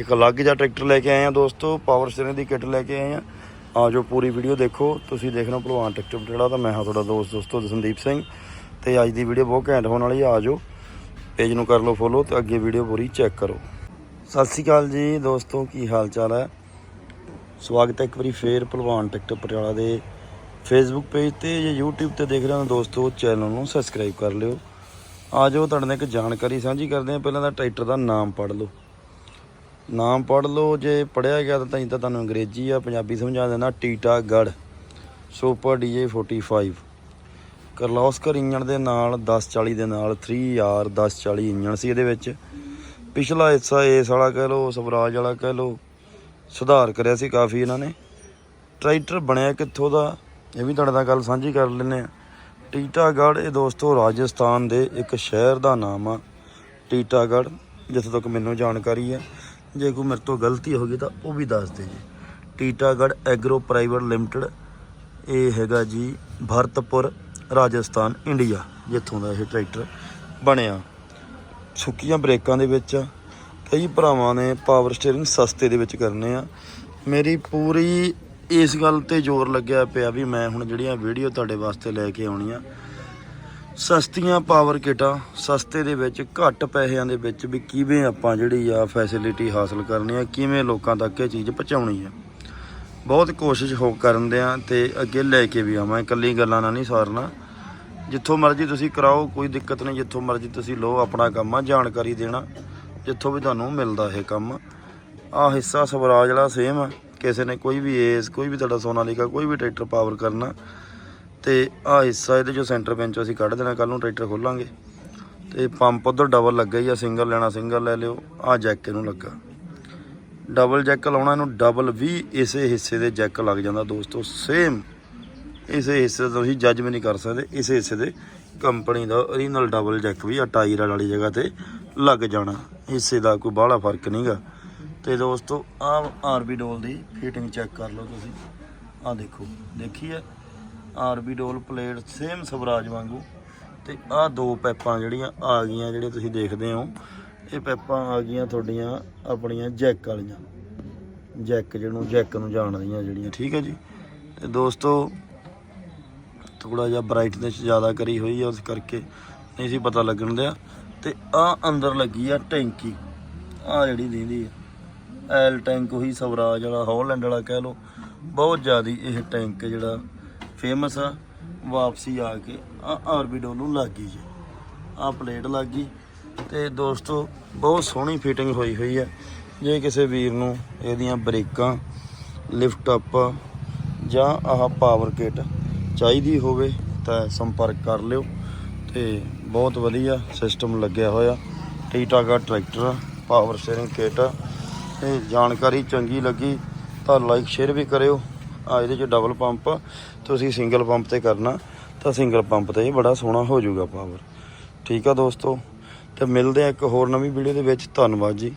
ਇੱਕ ਅਲੱਗ ਜਿਹਾ ਟਰੈਕਟਰ ਲੈ ਕੇ ਆਏ ਆ ਦੋਸਤੋ ਪਾਵਰ ਸਟੇਰਿੰਗ ਦੀ ਕਿੱਟ ਲੈ ਕੇ ਆਏ ਆ ਆ ਜੋ ਪੂਰੀ ਵੀਡੀਓ ਦੇਖੋ, ਤੁਸੀਂ ਦੇਖ ਦੇਖਣਾ ਭਲਵਾਨ ਟਰੈਕਟਰ ਜਿਹੜਾ ਤਾਂ ਮੈਂ ਹਾਂ ਤੁਹਾਡਾ ਦੋਸਤ ਦੋਸਤੋ ਸੰਦੀਪ ਸਿੰਘ। ਤੇ ਅੱਜ ਦੀ ਵੀਡੀਓ ਬਹੁਤ ਘੈਂਟ ਹੋਣ ਵਾਲੀ ਆ ਆ ਪੇਜ ਨੂੰ ਕਰ ਲਓ ਫੋਲੋ ਤੇ ਅੱਗੇ ਵੀਡੀਓ ਪੂਰੀ ਚੈੱਕ ਕਰੋ। ਸਤਿ ਸ਼੍ਰੀ ਅਕਾਲ ਜੀ ਦੋਸਤੋ, ਕੀ ਹਾਲ ਚਾਲ ਹੈ? ਸਵਾਗਤ ਹੈ ਇੱਕ ਵਾਰੀ ਫੇਰ ਭਲਵਾਨ ਟਰੈਕਟਰ ਪਟਿਆਲਾ ਦੇ ਫੇਸਬੁੱਕ ਪੇਜ ਤੇ ਜਾਂ YouTube ਤੇ ਦੇਖ ਰਹੇ ਹੋ ਦੋਸਤੋ ਚੈਨਲ ਨੂੰ ਸਬਸਕ੍ਰਾਈਬ ਕਰ ਲਿਓ। ਆ ਜੋ ਤੁਹਾਡੇ ਨਾਲ ਇੱਕ ਜਾਣਕਾਰੀ ਸਾਂਝੀ ਕਰਦੇ ਹਾਂ। ਪਹਿਲਾਂ ਤਾਂ ਟਰੈਕਟਰ ਦਾ ਨਾਮ ਪੜ੍ਹ ਲਓ। ਨਾਮ ਪੜ੍ਹ ਲਓ, ਜੇ ਪੜਿਆ ਗਿਆ ਤਾਂ ਤਾਂ ਤੁਹਾਨੂੰ ਅੰਗਰੇਜ਼ੀ ਆ ਪੰਜਾਬੀ ਸਮਝਾ ਦੇਣਾ Titagarh super DJ 45 Kirloskar engine ਦੇ ਨਾਲ 1040 ਦੇ ਨਾਲ 3R 1040 ਇੰਜਣ ਸੀ ਇਹਦੇ ਵਿੱਚ। ਪਿਛਲਾ ਹਿੱਸਾ ਇਸ ਵਾਲਾ ਕਹਿ ਲਓ, ਸਵਰਾਜ ਵਾਲਾ ਕਹਿ ਲਓ, ਸੁਧਾਰ ਕਰਿਆ ਸੀ ਕਾਫੀ ਇਹਨਾਂ ਨੇ। ਟਰੈਕਟਰ ਬਣਿਆ ਕਿੱਥੋਂ ਦਾ, ਇਹ ਵੀ ਤੁਹਾਡੇ ਨਾਲ ਗੱਲ ਸਾਂਝੀ ਕਰ ਲੈਂਦੇ ਆ ਟੀਟਾਗੜ ਇਹ ਦੋਸਤੋ ਰਾਜਸਥਾਨ ਦੇ ਇੱਕ ਸ਼ਹਿਰ ਦਾ ਨਾਮ ਆ। ਟੀਟਾਗੜ ਜਿੱਥੋਂ ਤੱਕ ਮੈਨੂੰ ਜਾਣਕਾਰੀ ਹੈ ਜੇ ਕੋਈ ਮੇਰੇ ਤੋਂ ਗਲਤੀ ਹੋ ਗਈ ਤਾਂ ਉਹ ਵੀ ਦੱਸ ਦੇ ਜੀ। ਟੀਟਾਗੜ ਐਗਰੋ ਪ੍ਰਾਈਵੇਟ ਲਿਮਟਿਡ, ਇਹ ਹੈਗਾ ਜੀ ਭਰਤਪੁਰ, ਰਾਜਸਥਾਨ, ਇੰਡੀਆ, ਜਿੱਥੋਂ ਦਾ ਇਹ ਟਰੈਕਟਰ ਬਣਿਆ। ਸੁੱਕੀਆਂ ਬ੍ਰੇਕਾਂ ਦੇ ਵਿੱਚ ਕਈ ਭਰਾਵਾਂ ਨੇ ਪਾਵਰ ਸਟੀਅਰਿੰਗ ਸਸਤੇ ਦੇ ਵਿੱਚ ਕਰਨੇ ਆ। ਮੇਰੀ ਪੂਰੀ ਇਸ ਗੱਲ ਤੇ ਜ਼ੋਰ ਲੱਗਿਆ ਪਿਆ ਵੀ ਮੈਂ ਹੁਣ ਜਿਹੜੀਆਂ ਵੀਡੀਓ ਤੁਹਾਡੇ ਵਾਸਤੇ ਲੈ ਕੇ ਆਉਣੀਆਂ ਸਸਤੀਆਂ ਪਾਵਰ ਕਿਟਾਂ ਸਸਤੇ ਦੇ ਵਿੱਚ, ਘੱਟ ਪੈਸਿਆਂ ਦੇ ਵਿੱਚ ਵੀ ਕਿਵੇਂ ਆਪਾਂ ਜਿਹੜੀ ਆ ਫੈਸਿਲਿਟੀ ਹਾਸਲ ਕਰਨੀ ਆ, ਕਿਵੇਂ ਲੋਕਾਂ ਤੱਕ ਇਹ ਚੀਜ਼ ਪਹੁੰਚਾਉਣੀ ਆ। ਬਹੁਤ ਕੋਸ਼ਿਸ਼ ਹੋ ਕਰਨ ਦੇ ਆ ਤੇ ਅੱਗੇ ਲੈ ਕੇ ਵੀ ਆਵਾਂ ਇਕੱਲੀ ਗੱਲਾਂ ਨਾਲ ਨਹੀਂ ਸਾਰਨਾ। ਜਿੱਥੋਂ ਮਰਜ਼ੀ ਤੁਸੀਂ ਕਰਾਓ, ਕੋਈ ਦਿੱਕਤ ਨਹੀਂ, ਜਿੱਥੋਂ ਮਰਜ਼ੀ ਤੁਸੀਂ ਲਓ ਆਪਣਾ ਕੰਮ ਆ, ਜਾਣਕਾਰੀ ਦੇਣਾ, ਜਿੱਥੋਂ ਵੀ ਤੁਹਾਨੂੰ ਮਿਲਦਾ ਇਹ ਕੰਮ। ਆ ਹਿੱਸਾ ਸਵਰਾਜ ਵਾਲਾ ਸੇਮ ਆ, ਕਿਸੇ ਨੇ ਕੋਈ ਵੀ ਏਸ ਕੋਈ ਵੀ ਤੁਹਾਡਾ ਸੋਨਾਲੀਕਾ, ਕੋਈ ਵੀ ਟਰੈਕਟਰ ਪਾਵਰ ਕਰਨਾ ਤੇ ਆ ਹਿੱਸਾ ਇਹਦੇ ਜੋ ਸੈਂਟਰ ਪੈਂਚ ਅਸੀਂ ਕੱਢ ਦੇਣਾ ਕੱਲ ਨੂੰ ਟਰੈਕਟਰ ਖੋਲਾਂਗੇ। ਤੇ ਪੰਪ ਉਧਰ ਡਬਲ ਲੱਗਾ ਹੀ ਆ ਸਿੰਗਲ ਲੈਣਾ ਸਿੰਗਲ ਲੈ ਲਿਓ, ਆ ਜੈਕ ਇਹਨੂੰ ਲੱਗਾ। ਡਬਲ ਜੈਕ ਲਾਉਣਾ, ਇਹਨੂੰ ਡਬਲ ਵੀ ਇਸੇ ਹਿੱਸੇ ਦੇ ਜੈਕ ਲੱਗ ਜਾਂਦਾ ਦੋਸਤੋ ਸੇਮ ਇਸੇ ਹਿੱਸੇ ਦਾ ਤੁਸੀਂ ਜੱਜ ਵੀ ਨਹੀਂ ਕਰ ਸਕਦੇ, ਇਸੇ ਹਿੱਸੇ ਦੇ ਕੰਪਨੀ ਦਾ ਓਰੀਜਨਲ ਡਬਲ ਜੈਕ ਵੀ ਆ ਟਾਇਰ ਵਾਲੀ ਜਗ੍ਹਾ ਤੇ ਲੱਗ ਜਾਣਾ। ਹਿੱਸੇ ਦਾ ਕੋਈ ਬਾਹਲਾ ਫ਼ਰਕ ਨਹੀਂਗਾ ਤੇ ਦੋਸਤੋ ਆ ਆਰਬੀ ਡੋਲ ਦੀ ਫਿਟਿੰਗ ਚੈੱਕ ਕਰ ਲਓ ਤੁਸੀਂ। ਆ ਦੇਖੋ, ਦੇਖੀ ਹੈ ਆਰਬੀ ਡੋਲ ਪਲੇਟ ਸੇਮ ਸਵਰਾਜ ਵਾਂਗੂ। ਤੇ ਆਹ ਦੋ ਪੈਪਾਂ ਜਿਹੜੀਆਂ ਆ ਗਈਆਂ ਜਿਹੜੇ ਤੁਸੀਂ ਦੇਖਦੇ ਹੋ, ਇਹ ਪੈਪਾਂ ਆ ਗਈਆਂ ਤੁਹਾਡੀਆਂ, ਆਪਣੀਆਂ ਜੈਕ ਵਾਲੀਆਂ। ਜੈਕ ਜਿਹਨੂੰ ਜੈਕ ਨੂੰ ਜਾਣਦੀਆਂ ਜਿਹੜੀਆਂ, ਠੀਕ ਹੈ ਜੀ? ਤੇ ਦੋਸਤੋ ਥੋੜਾ ਜਿਹਾ ਬ੍ਰਾਈਟਨੈਸ ਜ਼ਿਆਦਾ ਕਰੀ ਹੋਈ ਆ, ਉਸ ਕਰਕੇ ਨਹੀਂ ਸੀ ਪਤਾ ਲੱਗਣ ਦਿਆ। ਤੇ ਆ ਅੰਦਰ ਲੱਗੀ ਆ ਟੈਂਕੀ। ਆ ਜਿਹੜੀ ਦੀਂਦੀ ਆ ਐਲ ਟੈਂਕ ਉਹੀ ਸਵਰਾਜ ਵਾਲਾ ਹੌਲੈਂਡ ਵਾਲਾ ਕਹਿ ਲਓ। ਬਹੁਤ ਜ਼ਿਆਦੀ ਇਹ ਟੈਂਕ ਜਿਹੜਾ ਫੇਮਸ ਆ, ਵਾਪਸੀ ਆ ਕੇ ਆ ਆਰਬੀਡੋ ਨੂੰ ਲੱਗ ਗਈ ਜੀ। ਆ ਪਲੇਟ ਲੱਗ ਗਈ ਤੇ ਦੋਸਤੋ, ਬਹੁਤ ਸੋਹਣੀ ਫਿਟਿੰਗ ਹੋਈ ਹੋਈ ਹੈ ਜੇ ਕਿਸੇ ਵੀਰ ਨੂੰ ਇਹਦੀਆਂ ਬ੍ਰੇਕਾਂ ਲਿਫਟ ਅਪ ਜਾਂ ਆਹ ਪਾਵਰ ਕਿਟ ਚਾਹੀਦੀ ਹੋਵੇ ਤਾਂ ਸੰਪਰਕ ਕਰ ਲਿਓ ਤੇ ਬਹੁਤ ਵਧੀਆ ਸਿਸਟਮ ਲੱਗਿਆ ਹੋਇਆ। Titagarh tractor power steering kit ਇਹ ਜਾਣਕਾਰੀ ਚੰਗੀ ਲੱਗੀ ਤਾਂ ਲਾਈਕ ਸ਼ੇਅਰ ਵੀ ਕਰਿਓ। ਆ ਇਹਦੇ ਚ ਡਬਲ ਪੰਪ ਤੁਸੀਂ ਸਿੰਗਲ ਪੰਪ ਤੇ ਕਰਨਾ, ਤਾਂ ਸਿੰਗਲ ਪੰਪ ਤੇ ਇਹ ਬੜਾ ਸੋਹਣਾ ਹੋ ਜਾਊਗਾ ਪਾਵਰ ਠੀਕ ਆ ਦੋਸਤੋ, ਤੇ ਮਿਲਦੇ ਆ ਇੱਕ ਹੋਰ ਨਵੀਂ ਵੀਡੀਓ ਦੇ ਵਿੱਚ। ਧੰਨਵਾਦ ਜੀ।